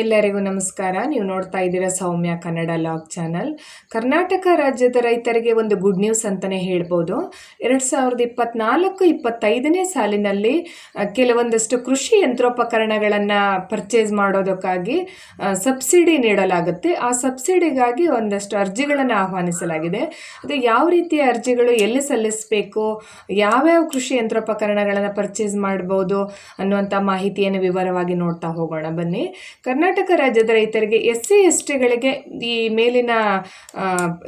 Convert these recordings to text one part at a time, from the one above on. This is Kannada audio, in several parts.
ಎಲ್ಲರಿಗೂ ನಮಸ್ಕಾರ. ನೀವು ನೋಡ್ತಾ ಇದ್ದೀರಾ ಸೌಮ್ಯ ಕನ್ನಡ ಲಾಗ್ ಚಾನಲ್. ಕರ್ನಾಟಕ ರಾಜ್ಯದ ರೈತರಿಗೆ ಒಂದು ಗುಡ್ ನ್ಯೂಸ್ ಅಂತಲೇ ಹೇಳ್ಬೋದು. ಎರಡು ಸಾವಿರದ ಇಪ್ಪತ್ನಾಲ್ಕು, ಇಪ್ಪತ್ತೈದನೇ ಸಾಲಿನಲ್ಲಿ ಕೆಲವೊಂದಷ್ಟು ಕೃಷಿ ಯಂತ್ರೋಪಕರಣಗಳನ್ನು ಪರ್ಚೇಸ್ ಮಾಡೋದಕ್ಕಾಗಿ ಸಬ್ಸಿಡಿ ನೀಡಲಾಗುತ್ತೆ. ಆ ಸಬ್ಸಿಡಿಗಾಗಿ ಒಂದಷ್ಟು ಅರ್ಜಿಗಳನ್ನು ಆಹ್ವಾನಿಸಲಾಗಿದೆ. ಅದು ಯಾವ ರೀತಿಯ ಅರ್ಜಿಗಳು, ಎಲ್ಲಿ ಸಲ್ಲಿಸಬೇಕು, ಯಾವ್ಯಾವ ಕೃಷಿ ಯಂತ್ರೋಪಕರಣಗಳನ್ನು ಪರ್ಚೇಸ್ ಮಾಡ್ಬೋದು ಅನ್ನುವಂಥ ಮಾಹಿತಿಯನ್ನು ವಿವರವಾಗಿ ನೋಡ್ತಾ ಹೋಗೋಣ ಬನ್ನಿ. ಕರ್ನಾಟಕ ರಾಜ್ಯದ ರೈತರಿಗೆ ಎಸ್ ಸಿ ಎಸ್ ಟಿಗಳಿಗೆ ಈ ಮೇಲಿನ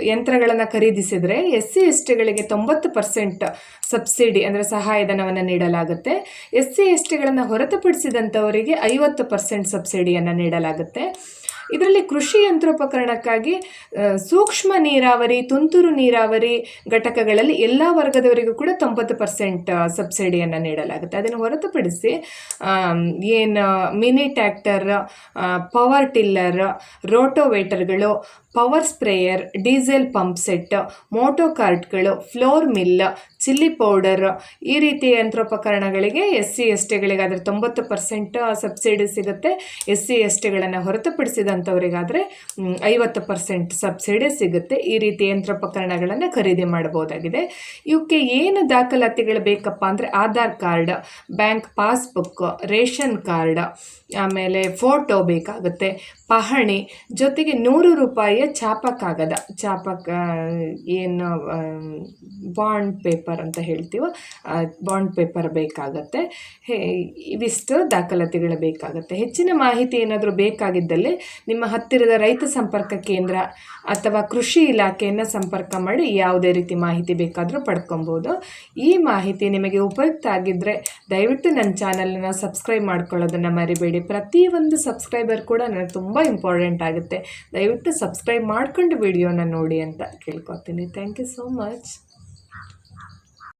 ಯಂತ್ರಗಳನ್ನು ಖರೀದಿಸಿದರೆ ಎಸ್ ಸಿ ಎಸ್ ಟಿಗಳಿಗೆ ತೊಂಬತ್ತು ಪರ್ಸೆಂಟ್ ಸಬ್ಸಿಡಿ ಅಂದರೆ ಸಹಾಯಧನವನ್ನು ನೀಡಲಾಗುತ್ತೆ. ಎಸ್ ಸಿ ಎಸ್ ಟಿಗಳನ್ನು ಹೊರತುಪಡಿಸಿದಂಥವರಿಗೆ ಐವತ್ತು ಪರ್ಸೆಂಟ್ ಸಬ್ಸಿಡಿಯನ್ನು ನೀಡಲಾಗುತ್ತೆ. ಇದರಲ್ಲಿ ಕೃಷಿ ಯಂತ್ರೋಪಕರಣಕ್ಕಾಗಿ ಸೂಕ್ಷ್ಮ ನೀರಾವರಿ, ತುಂತುರು ನೀರಾವರಿ ಘಟಕಗಳಲ್ಲಿ ಎಲ್ಲ ವರ್ಗದವರಿಗೂ ಕೂಡ ತೊಂಬತ್ತು ಪರ್ಸೆಂಟ್ ಸಬ್ಸಿಡಿಯನ್ನು ನೀಡಲಾಗುತ್ತೆ. ಅದನ್ನು ಹೊರತುಪಡಿಸಿ ಏನು mini tractor power tiller, ರೋಟೋವೇಟರ್ಗಳು power sprayer, diesel pump set, Moto ಕಾರ್ಟ್ಗಳು, ಫ್ಲೋರ್ ಮಿಲ್, ಚಿಲ್ಲಿ ಪೌಡರ್ ಈ ರೀತಿಯ ಯಂತ್ರೋಪಕರಣಗಳಿಗೆ ಎಸ್ ಸಿ ಎಸ್ ಟಿಗಳಿಗಾದರೆ ತೊಂಬತ್ತು ಪರ್ಸೆಂಟ್ ಸಬ್ಸಿಡಿ ಸಿಗುತ್ತೆ. ಎಸ್ ಸಿ ಎಸ್ ಟಿಗಳನ್ನು ಹೊರತುಪಡಿಸಿದಂಥವರಿಗಾದರೆ ಐವತ್ತು ಪರ್ಸೆಂಟ್ ಸಬ್ಸಿಡಿ ಸಿಗುತ್ತೆ. ಈ ರೀತಿ ಯಂತ್ರೋಪಕರಣಗಳನ್ನು ಖರೀದಿ ಮಾಡಬಹುದಾಗಿದೆ. ಇವಕ್ಕೆ ಏನು ದಾಖಲಾತಿಗಳು ಬೇಕಪ್ಪ ಅಂದರೆ Aadhaar card, bank passbook, ration card, ಆಮೇಲೆ ಫೋಟೋ ಬೇಕಾಗುತ್ತೆ. ಪಹಣಿ ಜೊತೆಗೆ ನೂರು ರೂಪಾಯಿಯ ಚಾಪ ಕಾಗದ ಚಾಪ ಏನು ಬಾಂಡ್ ಪೇಪರ್ ಅಂತ ಹೇಳ್ತೀವೋ ಬಾಂಡ್ ಪೇಪರ್ ಬೇಕಾಗತ್ತೆ. ಹೇ, ಇವಿಷ್ಟು ದಾಖಲಾತಿಗಳು ಬೇಕಾಗುತ್ತೆ. ಹೆಚ್ಚಿನ ಮಾಹಿತಿ ಏನಾದರೂ ಬೇಕಾಗಿದ್ದಲ್ಲಿ ನಿಮ್ಮ ಹತ್ತಿರದ ರೈತ ಸಂಪರ್ಕ ಕೇಂದ್ರ ಅಥವಾ ಕೃಷಿ ಇಲಾಖೆಯನ್ನು ಸಂಪರ್ಕ ಮಾಡಿ ಯಾವುದೇ ರೀತಿ ಮಾಹಿತಿ ಬೇಕಾದರೂ ಪಡ್ಕೊಬೋದು. ಈ ಮಾಹಿತಿ ನಿಮಗೆ ಉಪಯುಕ್ತ ಆಗಿದ್ದರೆ ದಯವಿಟ್ಟು ನನ್ನ ಚಾನಲನ್ನು ಸಬ್ಸ್ಕ್ರೈಬ್ ಮಾಡ್ಕೊಳ್ಳೋದನ್ನು ಮರಿಬೇಡಿ. ಪ್ರತಿಯೊಂದು ಸಬ್ಸ್ಕ್ರೈಬರ್ ಕೂಡ ನನಗೆ ತುಂಬ ಇಂಪಾರ್ಟೆಂಟ್ ಆಗುತ್ತೆ. ದಯವಿಟ್ಟು ಸಬ್ಸ್ಕ್ರೈಬ್ ಮಾಡ್ಕೊಂಡು ವಿಡಿಯೋನ ನೋಡಿ ಅಂತ ಕೇಳ್ಕೊತೀನಿ. Thank you so much